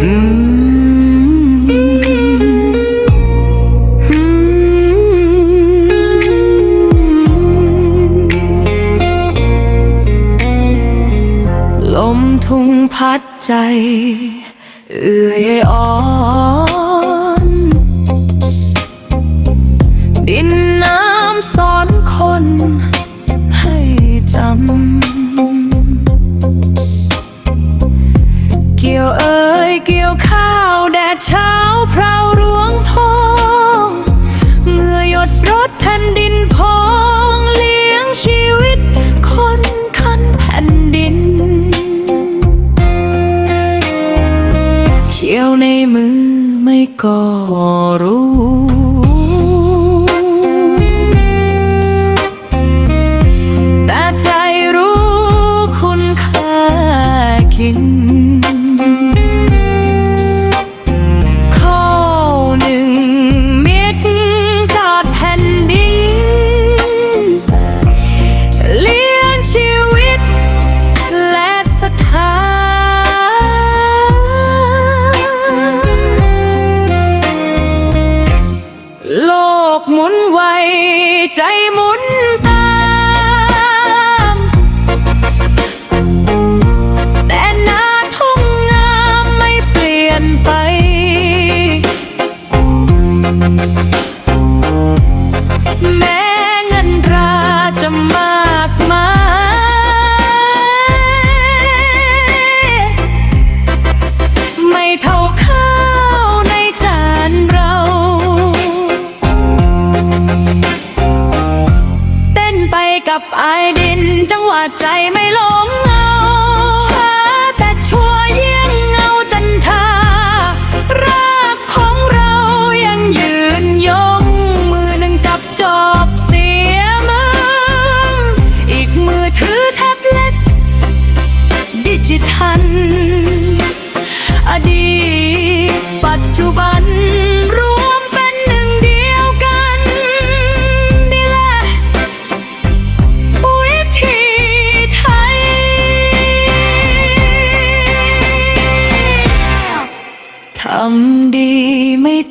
ลมทุ่งพัดใจ เอื่อยอ่อนดินน้ำสอนคน ให้จำเกี่ยวเอ เกี่ยวข้าวแดดเช้าพราวรวงทองเหงื่อหยดรดแผ่นดินพองเลี้ยงชีวิต คนคันแผ่นดิน เขียวในมือไม่ก็รู้แต่ใจรู้คุณค่ากิน กหมุนไวใจหมุนต ใจไม่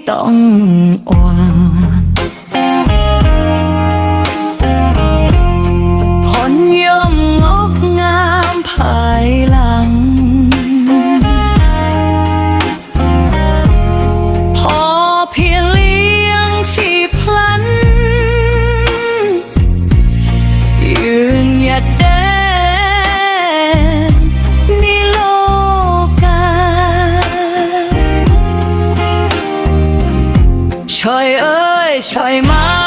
ต้องอด shoy oy shoy ma